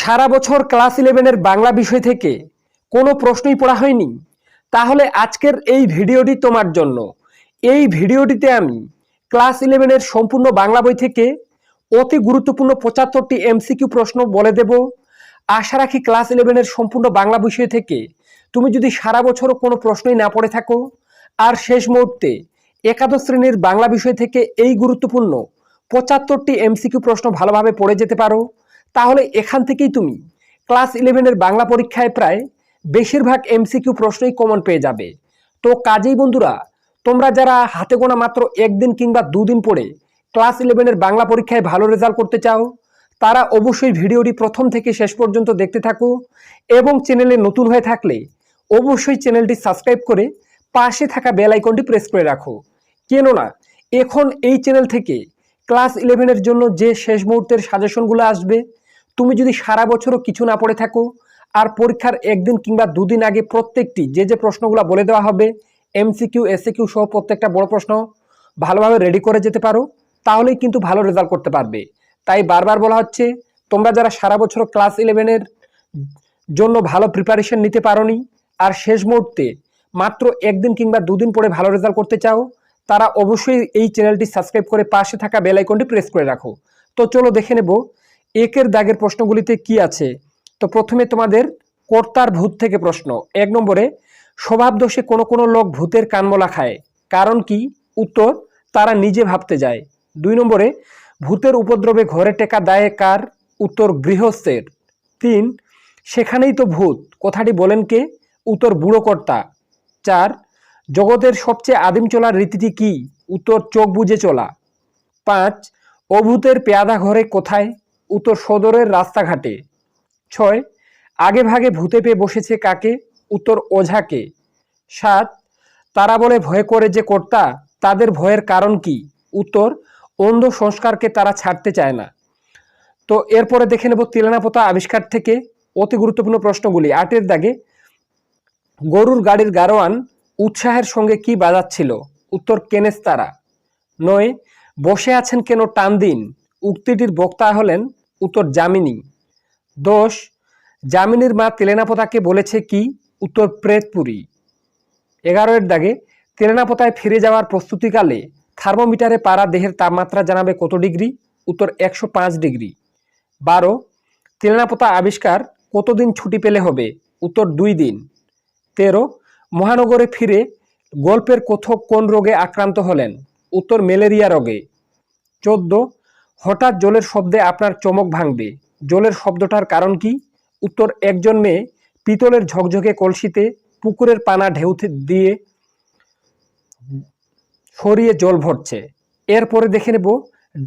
সারা বছর ক্লাস ইলেভেনের বাংলা বিষয় থেকে কোনো প্রশ্নই পড়া হয়নি। তাহলে আজকের এই ভিডিওটি তোমার জন্য। এই ভিডিওটিতে আমি ক্লাস ইলেভেনের সম্পূর্ণ বাংলা বই থেকে অতি গুরুত্বপূর্ণ পঁচাত্তরটি এমসিকিউ প্রশ্ন বলে দেব। আশা রাখি ক্লাস ইলেভেনের সম্পূর্ণ বাংলা বিষয় থেকে তুমি যদি সারা বছরও কোনো প্রশ্নই না পড়ে থাকো, আর শেষ মুহূর্তে একাদশ শ্রেণির বাংলা বিষয় থেকে এই গুরুত্বপূর্ণ পঁচাত্তরটি এমসিকিউ প্রশ্ন ভালোভাবে পড়ে যেতে পারো। তাহলে এখান থেকেই তুমি ক্লাস ইলেভেনের বাংলা পরীক্ষায় প্রায় বেশিরভাগ এমসিকিউ প্রশ্নই কমন পেয়ে যাবে। তো কাজেই বন্ধুরা, তোমরা যারা হাতে গোনা মাত্র একদিন কিংবা দুদিন পড়ে ক্লাস ইলেভেনের বাংলা পরীক্ষায় ভালো রেজাল্ট করতে চাও, তারা অবশ্যই ভিডিওটি প্রথম থেকে শেষ পর্যন্ত দেখতে থাকো এবং চ্যানেলে নতুন হয়ে থাকলে অবশ্যই চ্যানেলটি সাবস্ক্রাইব করে পাশে থাকা বেল আইকনটি প্রেস করে রাখো। কেননা, এখন এই চ্যানেল থেকে ক্লাস ইলেভেনের জন্য যে শেষ মুহূর্তের সাজেশনগুলো আসবে তুমি যদি সারা বছরও কিছু না পড়ে থাকো, আর পরীক্ষার একদিন কিংবা দুদিন আগে প্রত্যেকটি যে যে প্রশ্নগুলো বলে দেওয়া হবে এমসিকিউ এসিকিউ সহ প্রত্যেকটা বড় প্রশ্ন ভালোভাবে রেডি করে যেতে পারো, তাহলেই কিন্তু ভালো রেজাল্ট করতে পারবে। তাই বারবার বলা হচ্ছে, তোমরা যারা সারা বছর ক্লাস ইলেভেনের জন্য ভালো প্রিপারেশন নিতে পারোনি, আর শেষ মুহূর্তে মাত্র একদিন কিংবা দুদিন পরে ভালো রেজাল্ট করতে চাও, তারা অবশ্যই এই চ্যানেলটি সাবস্ক্রাইব করে পাশে থাকা বেল আইকনটি প্রেস করে রাখো। তো চলো দেখে নেব একের দাগের প্রশ্নগুলিতে কি আছে? তো প্রথমে তোমাদের কর্তার ভূত থেকে প্রশ্ন। এক নম্বরে স্বভাব দোষে কোনো কোনো লোক ভূতের কানমলা খায়। কারণ কি? উত্তর, তারা নিজে ভাবতে যায়। দুই নম্বরে, ভূতের উপদ্রবে ঘরে টেকা দায়ে কার? উত্তর, গৃহস্থের। তিন, সেখানেই তো ভূত। কথাটি বলেন কে? উত্তর, বুড়ো কর্তা। চার, জগতের সবচেয়ে আদিম চলার রীতিটি কি? উত্তর, চোখ বুজে চলা। পাঁচ, অভূতের পেয়াদা ঘরে কোথায়? উত্তর সদরের রাস্তাঘাটে। ছয়, আগে ভাগে ভূতে পেয়ে বসেছে কাকে? উত্তর ওঝাকে। সাত, তারা বলে ভয় করে যে কর্তা, তাদের ভয়ের কারণ কি? উত্তর, অন্ধ সংস্কারকে তারা ছাড়তে চায় না। তো এরপরে দেখে নেব তিলানাপোতা আবিষ্কার থেকে অতি গুরুত্বপূর্ণ প্রশ্নগুলি। আটের দাগে, গরুর গাড়ির গারোয়ান উৎসাহের সঙ্গে কি বাজাচ্ছিল? উত্তর কেনেস তারা নয়, বসে আছেন কেন টান দিন? উক্তিটির বক্তা হলেন উত্তর যামিনী। দোষ, যামিনীর মা তেলেনাপোতাকে বলেছে কি? উত্তর প্রেতপুরী। এগারোয়ের দাগে, তেলেনাপোতায় ফিরে যাওয়ার প্রস্তুতিকালে থার্মোমিটারে পাড়া দেহের তাপমাত্রা জানাবে কত ডিগ্রি? উত্তর একশো পাঁচ ডিগ্রি। বারো, তেলেনাপোতা আবিষ্কার কতদিন ছুটি পেলে হবে? উত্তর দুই দিন। তেরো, মহানগরে ফিরে গল্পের কথক কোন রোগে আক্রান্ত হলেন? উত্তর ম্যালেরিয়া রোগে। চোদ্দ হঠাৎ জলের শব্দে আপনার চমক ভাঙবে। জলের শব্দটার কারণ কি? উত্তর, একজন মেয়ে পিতলের ঝকঝকে কলসিতে পুকুরের পানা ঢেউ দিয়ে সরিয়ে জল ভরছে। এরপরে দেখে নেব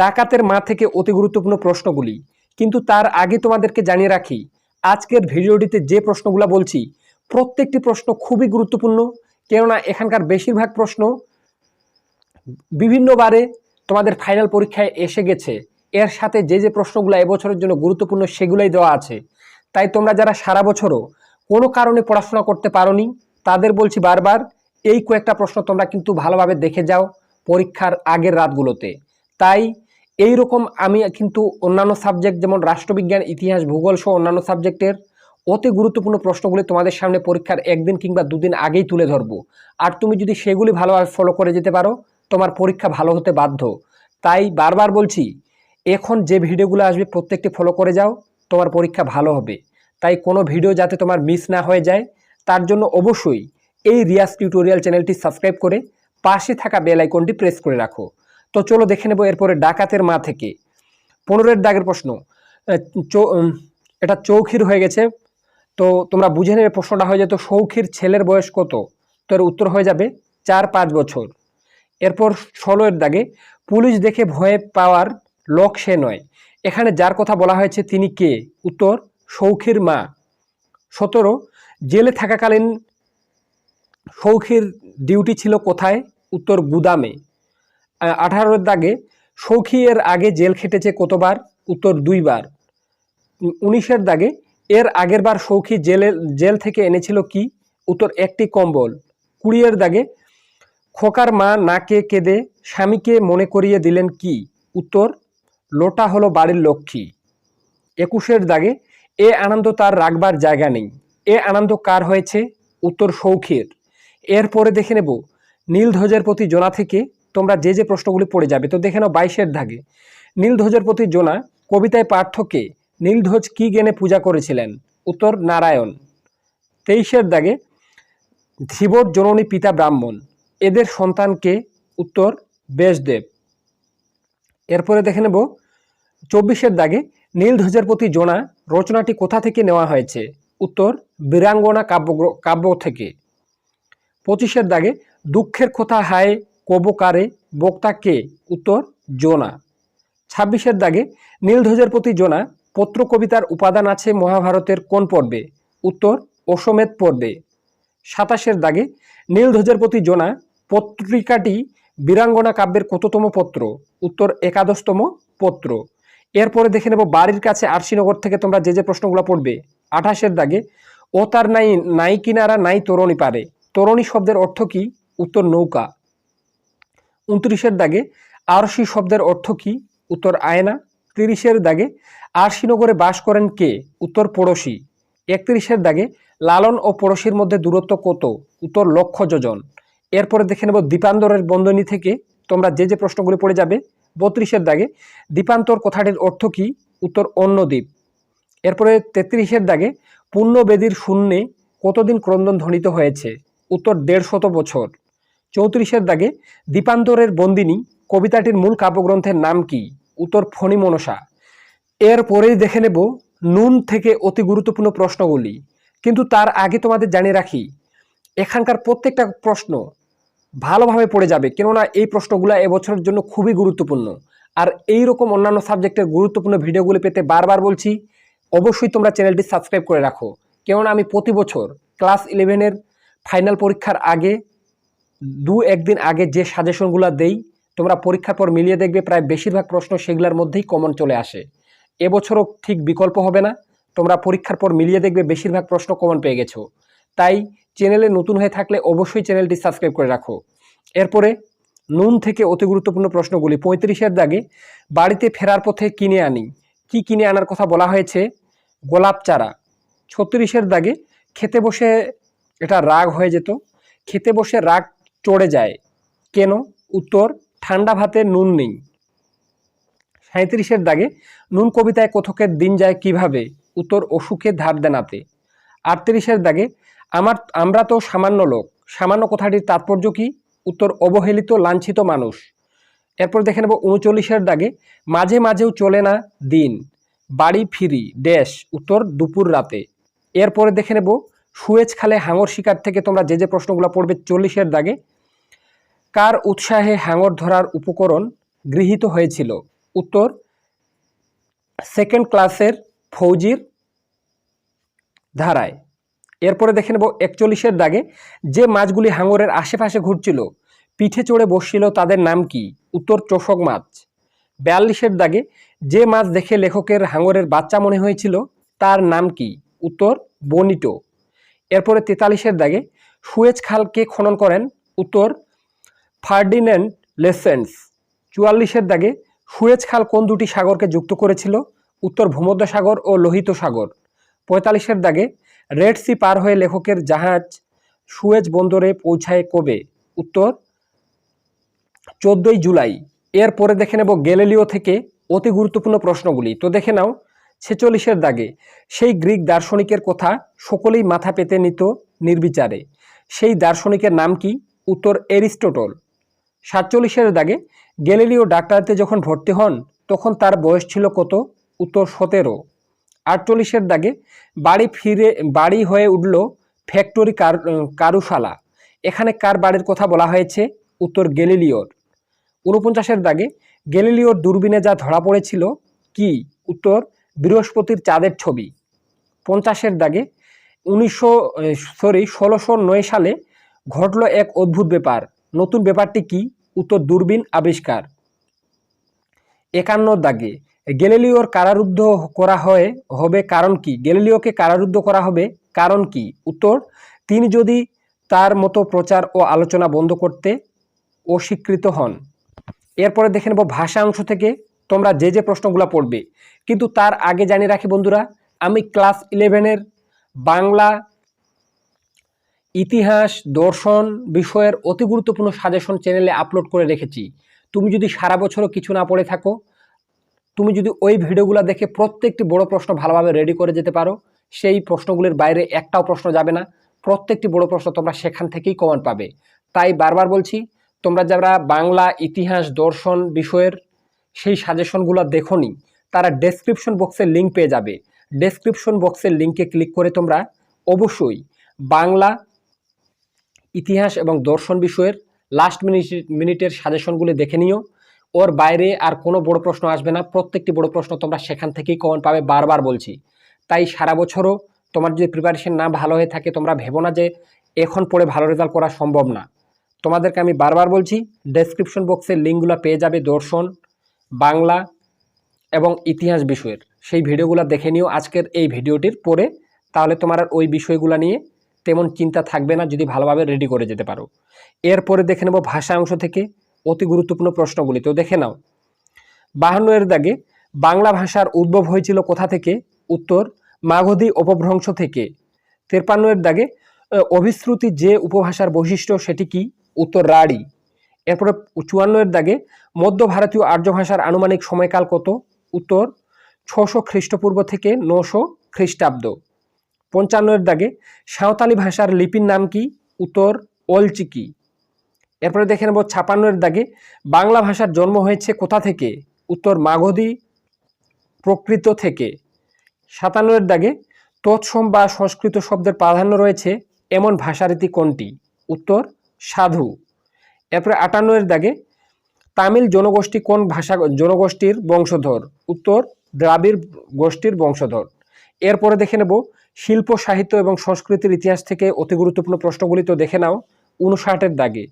ডাকাতের মা থেকে অতি গুরুত্বপূর্ণ প্রশ্নগুলি। কিন্তু তার আগে তোমাদেরকে জানিয়ে রাখি, আজকের ভিডিওটিতে যে প্রশ্নগুলো বলছি, প্রত্যেকটি প্রশ্ন খুবই গুরুত্বপূর্ণ, কেননা এখানকার বেশিরভাগ প্রশ্ন বিভিন্নবারে তোমাদের ফাইনাল পরীক্ষায় এসে গেছে। এর সাথে যে যে প্রশ্নগুলো এবছরের জন্য গুরুত্বপূর্ণ সেগুলোই দেওয়া আছে। তাই তোমরা যারা সারা বছরও কোনো কারণে পড়াশোনা করতে পারোনি, তাদের বলছি বারবার, এই কয়েকটা প্রশ্ন তোমরা কিন্তু ভালোভাবে দেখে যাও পরীক্ষার আগের রাতগুলোতে। তাই এই রকম আমি কিন্তু অন্যান্য সাবজেক্ট যেমন রাষ্ট্রবিজ্ঞান, ইতিহাস, ভূগোল সহ অন্যান্য সাবজেক্টের অতি গুরুত্বপূর্ণ প্রশ্নগুলি তোমাদের সামনে পরীক্ষার একদিন কিংবা দুদিন আগেই তুলে ধরবো। আর তুমি যদি সেগুলি ভালোভাবে ফলো করে যেতে পারো তোমার পরীক্ষা ভালো হতে বাধ্য। তাই বারবার বলছি, এখন যে ভিডিওগুলো আসবে প্রত্যেকটি ফলো করে যাও, তোমার পরীক্ষা ভালো হবে। তাই কোনো ভিডিও যাতে তোমার মিস না হয়ে যায়, তার জন্য অবশ্যই এই রিয়াজ টিউটোরিয়াল চ্যানেলটি সাবস্ক্রাইব করে পাশে থাকা বেল আইকনটি প্রেস করে রাখো। তো চলো দেখে নেব এরপরে ডাকাতের মা থেকে। পনেরোর দাগের প্রশ্ন এটা চৌখির হয়ে গেছে। তো তোমরা বুঝে নেবে প্রশ্নটা হয়ে যেত, সৌখির ছেলের বয়স কত? তো এর উত্তর হয়ে যাবে চার পাঁচ বছর। এরপর ষোলোর দাগে পুলিশ দেখে ভয়ে পাওয়ার লোক সে নয়। এখানে যার কথা বলা হয়েছে তিনি কে? উত্তর সৌখির মা। সতেরো, জেলে থাকাকালীন সৌখির ডিউটি ছিল কোথায়? উত্তর, গুদামে। আঠারোর দাগে সৌখী এর আগে জেল খেটেছে কতবার? উত্তর, দুইবার। উনিশের দাগে এর আগের বার সৌখী জেলে, জেল থেকে এনেছিল কি? উত্তর, একটি কম্বল। কুড়িয়ের দাগে খোকার মা নাকে কেঁদে স্বামীকে মনে করিয়ে দিলেন কি? উত্তর, লোটা হলো বাড়ির লক্ষ্মী। একুশের দাগে, এ আনন্দ তার রাখবার জায়গা নেই। এ আনন্দ কার হয়েছে? উত্তর সৌখীর এরপরে দেখে নেব, নীলধ্বজের প্রতি জোনা থেকে তোমরা যে যে প্রশ্নগুলি পড়ে যাবে, তো দেখে নাও বাইশের দাগে। নীলধ্বজের প্রতি জোনা, কবিতায় পার্থকে নীলধ্বজ কি জ্ঞানে পূজা করেছিলেন? উত্তর, নারায়ণ। তেইশের দাগে ধীবর জননী পিতা ব্রাহ্মণ। এদের সন্তানকে উত্তর বেশদেব এরপরে দেখে নেব, চব্বিশের দাগে নীলধ্বজের প্রতি জোনা রচনাটি কোথা থেকে নেওয়া হয়েছে? উত্তর বীরাঙ্গনা কাব্য কাব্য থেকে। পঁচিশের দাগে দুঃখের কথা হায় কবকারে বক্তা কে? উত্তর জোনা ছাব্বিশের দাগে নীলধ্বজের প্রতি জোনা পত্র কবিতার উপাদান আছে মহাভারতের কোন পর্বে? উত্তর অশ্বমেধ পর্বে। সাতাশের দাগে নীলধ্বজের প্রতি জোনা পত্রিকাটি বীরাঙ্গনা কাব্যের কততম পত্র? উত্তর একাদশতম পত্র। এরপরে দেখে নেব বাড়ির কাছে আরশিনগর থেকে তোমরা যে যে প্রশ্নগুলো পড়বে। আঠাশের দাগে, ও তার নাই নাই কিনারা, নাই তরণী পারে। তরণী শব্দের অর্থ কি? উত্তর নৌকা। উনত্রিশের দাগে আরশি শব্দের অর্থ কি? উত্তর আয়না। তিরিশের দাগে আরশিনগরে বাস করেন কে? উত্তর পড়শি। একত্রিশের দাগে, লালন ও পড়শির মধ্যে দূরত্ব কত? উত্তর লক্ষ যোজন। এরপরে দেখে নেব দীপান্তরের বন্ধনী থেকে তোমরা যে যে প্রশ্নগুলি পড়ে যাবে বত্রিশের দাগে, দীপান্তর কথাটির অর্থ কি? উত্তর অন্য দ্বীপ। এরপরে তেত্রিশের দাগে পুণ্যবেদীর শূন্যে কতদিন ক্রন্দন ধ্বনিত হয়েছে? উত্তর দেড় শত বছর। চৌত্রিশের দাগে, দীপান্তরের বন্দিনী কবিতাটির মূল কাব্যগ্রন্থের নাম কি? উত্তর ফণি মনসা। এরপরেই দেখে নেব নুন থেকে অতি গুরুত্বপূর্ণ প্রশ্নগুলি। কিন্তু তার আগে তোমাদের জানিয়ে রাখি, এখানকার প্রত্যেকটা প্রশ্ন ভালোভাবে পড়ে যাবে। কেননা এই প্রশ্নগুলো এবছরের জন্য খুবই গুরুত্বপূর্ণ। আর এই রকম অন্যান্য সাবজেক্টের গুরুত্বপূর্ণ ভিডিওগুলি পেতে বারবার বলছি, অবশ্যই তোমরা চ্যানেলটি সাবস্ক্রাইব করে রাখো। কেননা আমি প্রতি বছর ক্লাস ইলেভেনের ফাইনাল পরীক্ষার আগে, দু একদিন আগে যে সাজেশনগুলো দেই, তোমরা পরীক্ষার পর মিলিয়ে দেখবে প্রায় বেশিরভাগ প্রশ্ন সেগুলোর মধ্যেই কমন চলে আসে। এবছরও ঠিক বিকল্প হবে না। তোমরা পরীক্ষার পর মিলিয়ে দেখবে বেশিরভাগ প্রশ্ন কমন পেয়ে গেছো। তাই চ্যানেলে নতুন হয়ে থাকলে অবশ্যই চ্যানেলটি সাবস্ক্রাইব করে রাখো। এরপরে নুন থেকে অতি গুরুত্বপূর্ণ প্রশ্নগুলি। পঁয়ত্রিশের দাগে, বাড়িতে ফেরার পথে কিনে আনি। কি কিনে আনার কথা বলা হয়েছে? গোলাপ চারা। ছত্রিশের দাগে, খেতে বসে এটা রাগ হয়ে যেত। খেতে বসে রাগ চড়ে যায়। কেন? উত্তর, ঠান্ডা ভাতে নুন নেই। সাঁত্রিশের দাগে, নুন কবিতায় কথকের দিন যায় কীভাবে? উত্তর, অসুখে ধার দেনাতে। আটত্রিশের দাগে আমার, আমরা তো সামান্য লোক। সামান্য কথাটির তাৎপর্য কি? উত্তর, অবহেলিত, লাঞ্ছিত মানুষ। এরপর দেখে নেব উনচল্লিশের দাগে, মাঝে মাঝেও চলে না দিন, বাড়ি ফিরি ড্যাশ উত্তর, দুপুর রাতে। এরপরে দেখে নেব সুয়েজ খালে হাঙর শিকার থেকে তোমরা যে যে প্রশ্নগুলো পড়বে চল্লিশের দাগে, কার উৎসাহে হাঙর ধরার উপকরণ গৃহীত হয়েছিল? উত্তর সেকেন্ড ক্লাসের ফৌজির ধারায়। এরপরে দেখে নেব একচল্লিশের দাগে যে মাছগুলি হাঙরের আশেপাশে ঘুরছিল, পিঠে চড়ে বসছিল তাদের নাম কি? উত্তর চোষক মাছ। বিয়াল্লিশের দাগে যে মাছ দেখে লেখকের হাঙরের বাচ্চা মনে হয়েছিল, তার নাম কি? উত্তর বনিটো এরপরে তেতাল্লিশের দাগে সুয়েজ খালকে খনন করেন, উত্তর, ফার্ডিন্যান্ড লেসেন্স চুয়াল্লিশের দাগে সুয়েজ খাল কোন দুটি সাগরকে যুক্ত করেছিল? উত্তর ভূমধ্য সাগর ও লোহিত সাগর পঁয়তাল্লিশের দাগে রেড সি পার হয়ে লেখকের জাহাজ সুয়েজ বন্দরে পৌঁছায় কবে? উত্তর, চোদ্দই জুলাই। এরপরে দেখে নেব গ্যালিলিও থেকে অতি গুরুত্বপূর্ণ প্রশ্নগুলি। তো দেখে নাও, ছেচল্লিশের দাগে, সেই গ্রিক দার্শনিকের কথা সকলেই মাথা পেতে নিত নির্বিচারে। সেই দার্শনিকের নাম কি? উত্তর, এরিস্টোটল। সাতচল্লিশের দাগে, গ্যালিলিও ডাক্তারিতে যখন ভর্তি হন, তখন তার বয়স ছিল কত? উত্তর, সতেরো। আটচল্লিশের দাগে বাড়ি ফিরে, বাড়ি হয়ে উঠল ফ্যাক্টরি কার কারুশালা। এখানে কার বাড়ির কথা বলা হয়েছে? উত্তর গ্যালিলিওর। উনপঞ্চাশের দাগে গ্যালিলিওর দূরবীনে যা ধরা পড়েছিল, কি? উত্তর, বৃহস্পতির চাঁদের ছবি। পঞ্চাশের দাগে উনিশশো সরি, ষোলোশো নয় সালে ঘটল এক অদ্ভুত ব্যাপার। নতুন ব্যাপারটি কি? উত্তর দূরবীন আবিষ্কার। একান্ন দাগে গ্যালিলিওর কারারুদ্ধ করা হয় হবে কারণ কি? গ্যালিলিওকে কারারুদ্ধ করা হবে কারণ কি? উত্তর, তিনি যদি তার মতো প্রচার ও আলোচনা বন্ধ করতে অস্বীকৃত হন। এরপরে দেখে নেব ভাষা অংশ থেকে তোমরা যে যে প্রশ্নগুলো পড়বে। কিন্তু তার আগে জানিয়ে রাখি বন্ধুরা, আমি ক্লাস ইলেভেনের বাংলা ইতিহাস, দর্শন বিষয়ের অতি গুরুত্বপূর্ণ সাজেশন চ্যানেলে আপলোড করে রেখেছি। তুমি যদি সারা বছরও কিছু না পড়ে থাকো তুমি যদি ওই ভিডিওগুলো দেখে প্রত্যেকটি বড় প্রশ্ন ভালোভাবে রেডি করে যেতে পারো, সেই প্রশ্নগুলির বাইরে একটাও প্রশ্ন যাবে না। প্রত্যেকটি বড় প্রশ্ন তোমরা সেখান থেকেই কমন পাবে। তাই বারবার বলছি, তোমরা যারা বাংলা ইতিহাস, দর্শন বিষয়ের সেই সাজেশনগুলো দেখোনি, তারা ডেসক্রিপশন বক্সের লিঙ্ক পেয়ে যাবে। ডেসক্রিপশন বক্সের লিঙ্কে ক্লিক করে তোমরা অবশ্যই বাংলা ইতিহাস এবং দর্শন বিষয়ের লাস্ট মিনিট মিনিটের সাজেশনগুলি দেখে নিও। ওর বাইরে আর কোনো বড় প্রশ্ন আসবে না। প্রত্যেকটি বড় প্রশ্ন তোমরা সেখান থেকেই কমন পাবে, বারবার বলছি। তাই সারা বছরও তোমার যদি প্রিপারেশন না ভালো হয়ে থাকে, তোমরা ভেবো না যে এখন পড়ে ভালো রেজাল্ট করা সম্ভব না। তোমাদেরকে আমি বারবার বলছি ডেসক্রিপশন বক্সের লিঙ্কগুলো পেয়ে যাবে দর্শন, বাংলা এবং ইতিহাস বিষয়ের। সেই ভিডিওগুলো দেখে নিও আজকের এই ভিডিওটির পরে। তাহলে তোমার ওই বিষয়গুলো নিয়ে তেমন চিন্তা থাকবে না যদি ভালোভাবে রেডি করে যেতে পারো। এরপরে দেখে নেব ভাষা অংশ থেকে অতি গুরুত্বপূর্ণ প্রশ্নগুলি। তো দেখে নাও। বাহান্ন এর দাগে বাংলা ভাষার উদ্ভব হয়েছিল কোথা থেকে? উত্তর, মাগধী অপভ্রংশ থেকে। তেরপান্ন এর দাগে অভিশ্রুতি যে উপভাষার বৈশিষ্ট্য সেটি কি? উত্তর, রাঢ়ী। এরপরে চুয়ান্ন এর দাগে, মধ্য ভারতীয় আর্য ভাষার আনুমানিক সময়কাল কত? উত্তর, ছশো খ্রিস্টপূর্ব থেকে নশো খ্রিস্টাব্দ। পঞ্চান্ন এর দাগে সাঁওতালি ভাষার লিপির নাম কি? উত্তর অলচিকি এরপরে দেখে নেব ছাপান্নের দাগে। বাংলা ভাষার জন্ম হয়েছে কোথা থেকে? উত্তর মাগধী প্রকৃত থেকে। সাতান্নের দাগে তৎসম বা সংস্কৃত শব্দের প্রাধান্য রয়েছে এমন ভাষারীতি কোনটি? উত্তর, সাধু। এরপরে আটান্নের দাগে তামিল জনগোষ্ঠী কোন ভাষা জনগোষ্ঠীর বংশধর? উত্তর, দ্রাবিড় গোষ্ঠীর বংশধর। এরপরে দেখে নেব শিল্প, সাহিত্য এবং সংস্কৃতির ইতিহাস থেকে অতি গুরুত্বপূর্ণ প্রশ্নগুলি তো দেখে নাও। উনষাটের দাগে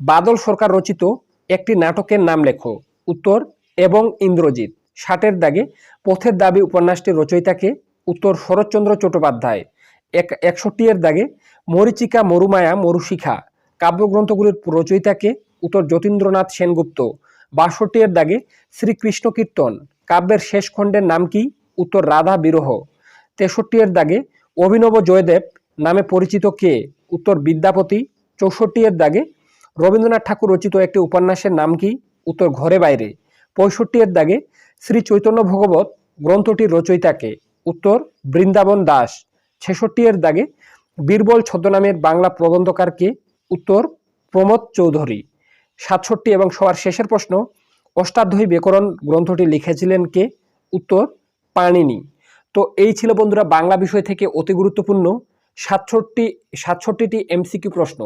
বাদল সরকার রচিত একটি নাটকের নাম লেখো, উত্তর এবং ইন্দ্রজিৎ। ষাটের দাগে পথের দাবি উপন্যাসটির রচয়িতাকে উত্তর শরৎচন্দ্র চট্টোপাধ্যায়। এক একষট্টি এর দাগে মরিচিকা মরুমায়া মরুশিখা। কাব্যগ্রন্থগুলির রচয়িতাকে উত্তর যতীন্দ্রনাথ সেনগুপ্ত। বাষট্টি এর দাগে শ্রীকৃষ্ণ কীর্তন। কাব্যের শেষ খণ্ডের নাম কি? উত্তর রাধা বিরহ। তেষট্টি এর দাগে অভিনব জয়দেব নামে পরিচিত কে? উত্তর বিদ্যাপতি। চৌষট্টি এর দাগে রবীন্দ্রনাথ ঠাকুর রচিত একটি উপন্যাসের নাম কি? উত্তর ঘরে বাইরে। পঁয়ষট্টি এর দাগে শ্রী চৈতন্য ভগবত গ্রন্থটির রচয়িতাকে। উত্তর, বৃন্দাবন দাস। ছেষট্টি এর দাগে বীরবল ছদ্মনামের বাংলা প্রবন্ধকারকে। উত্তর, প্রমোদ চৌধুরী। সাতষট্টি এবং সবার শেষের প্রশ্ন, অষ্টাধ্যায়ী ব্যাকরণ গ্রন্থটি লিখেছিলেন কে? উত্তর, পাণিনি। তো এই ছিল বন্ধুরা বাংলা বিষয় থেকে অতি গুরুত্বপূর্ণ সাতষট্টি, সাতষট্টিটি এমসিকিউ প্রশ্ন।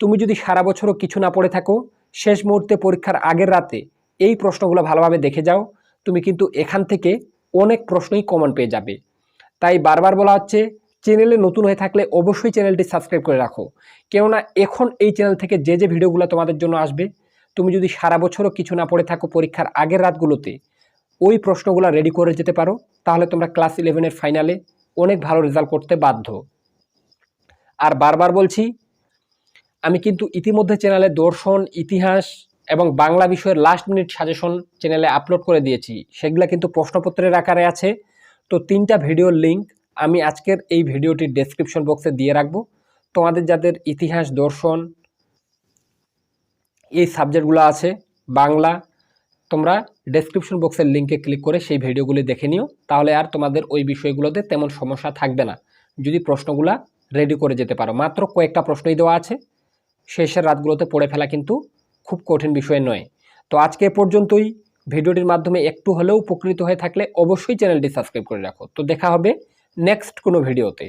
তুমি যদি সারা বছরও কিছু না পড়ে থাকো, শেষ মুহূর্তে পরীক্ষার আগের রাতে এই প্রশ্নগুলো ভালোভাবে দেখে যাও। তুমি কিন্তু এখান থেকে অনেক প্রশ্নই কমন পেয়ে যাবে। তাই বারবার বলা হচ্ছে, চ্যানেলে নতুন হয়ে থাকলে অবশ্যই চ্যানেলটি সাবস্ক্রাইব করে রাখো। কেননা এখন এই চ্যানেল থেকে যে যে ভিডিওগুলো তোমাদের জন্য আসবে, তুমি যদি সারা বছরও কিছু না পড়ে থাকো পরীক্ষার আগের রাতগুলোতে, ওই প্রশ্নগুলো রেডি করে যেতে পারো, তাহলে তোমরা ক্লাস ইলেভেনের ফাইনালে অনেক ভালো রেজাল্ট করতে বাধ্য। আর বারবার বলছি আমি কিন্তু ইতিমধ্যে চ্যানেলে দর্শন, ইতিহাস এবং বাংলা বিষয়ের লাস্ট মিনিট সাজেশন চ্যানেলে আপলোড করে দিয়েছি। সেগুলো কিন্তু প্রশ্নপত্রের আকারে আছে। তো তিনটা ভিডিওর লিঙ্ক আমি আজকের এই ভিডিওটির ডেসক্রিপশন বক্সে দিয়ে রাখব। তোমাদের যাদের ইতিহাস, দর্শন এই সাবজেক্টগুলো আছে, বাংলা, তোমরা ডেসক্রিপশন বক্সের লিঙ্কে ক্লিক করে সেই ভিডিওগুলি দেখে নিও। তাহলে আর তোমাদের ওই বিষয়গুলোতে তেমন সমস্যা থাকবে না। যদি প্রশ্নগুলা রেডি করে যেতে পারো। মাত্র কয়েকটা প্রশ্নই দেওয়া আছে। শেষের রাতগুলোতে পড়ে ফেলা কিন্তু খুব কঠিন বিষয় নয়। তো আজকে পর্যন্তই। ভিডিওটির মাধ্যমে একটু হলেও উপকৃত হয়ে থাকলে অবশ্যই চ্যানেলটি সাবস্ক্রাইব করে রাখো। তো দেখা হবে নেক্সট কোনো ভিডিওতে।